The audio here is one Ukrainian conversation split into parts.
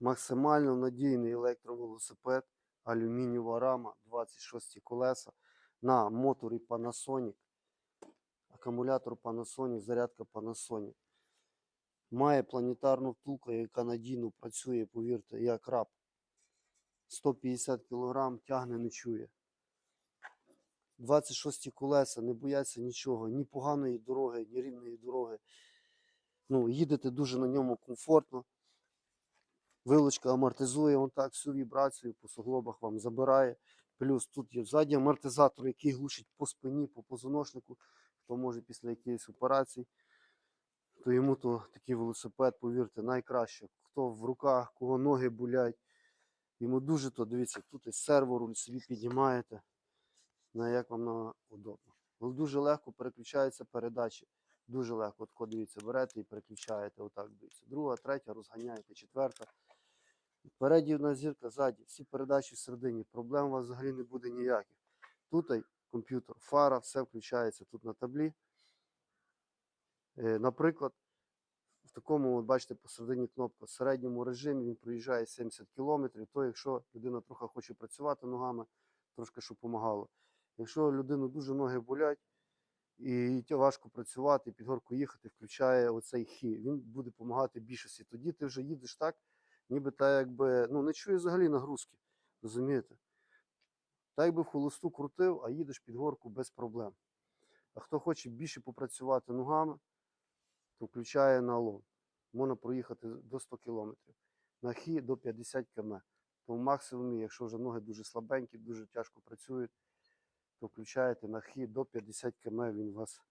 Максимально надійний електровелосипед, алюмінієва рама, 26 колеса на моторі Panasonic, акумулятор Panasonic, зарядка Panasonic. Має планетарну втулку, яка надійно працює, повірте, як раб. 150 кг тягне, не чує. 26 колеса, не бояться нічого, ні поганої дороги, ні рівної дороги. Ну, їдете дуже на ньому комфортно. Вилочка амортизує он так всю вібрацію по суглобах вам забирає. Плюс тут є ззаді амортизатор, який глушить по спині, по позвоночнику. Хто може після якоїсь операції, то йому то такий велосипед, повірте, найкраще. Хто в руках, кого ноги болять, йому дуже то дивіться, тут і серворуль собі піднімаєте, на як вам удобно. Дуже легко переключаються передачі. Дуже легко. От дивіться, берете і переключаєте. Отак дивіться. Друга, третя, розганяєте, четверта. Переді одна зірка, ззаді, всі передачі всередині. Проблем у вас взагалі не буде ніяких. Тут комп'ютер, фара, все включається тут на таблі. Е, Наприклад, в такому, от бачите, посередині кнопка в середньому режимі він проїжджає 70 км, то якщо людина трохи хоче працювати ногами, трошки щоб допомагало. Якщо людину дуже ноги болять і важко працювати, під горку їхати, включає оцей хі. Він буде допомагати більшості. Тоді ти вже їдеш так, ніби та якби ну не чуєш взагалі нагрузки. Розумієте? Так якби в холосту крутив, а їдеш під горку без проблем. А хто хоче більше попрацювати ногами, то включає на лон. Можна проїхати до 100 км. На хі до 50 км. То в максимумі, якщо вже ноги дуже слабенькі, дуже тяжко працюють, то включаєте на хі до 50 км він вас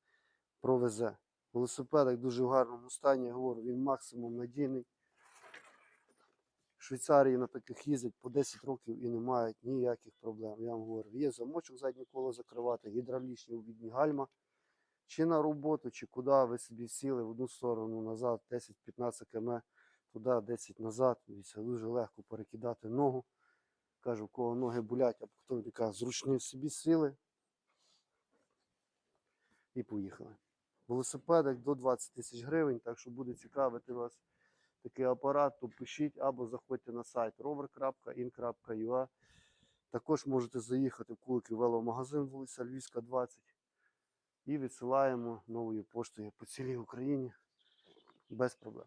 провезе. Велосипедик дуже в гарному стані, я говорю, він максимум надійний. В Швейцарії на таких їздять по 10 років і не мають ніяких проблем. Я вам говорю, є замочок заднє коло закривати, гідравлічні обідні гальма. Чи на роботу, чи куди ви собі сіли в одну сторону назад, 10-15 км, туди 10 назад. Дивіться, дуже легко перекидати ногу. Кажу, у кого ноги болять, або хто така зручні собі сіли. І поїхали. Велосипедик до 20 тисяч гривень, так що буде цікавити вас такий апарат, то пишіть або заходьте на сайт rover.in.ua. Також можете заїхати в Куликів веломагазин, вулиця Львівська, 20. І відсилаємо новою поштою по цілій Україні без проблем.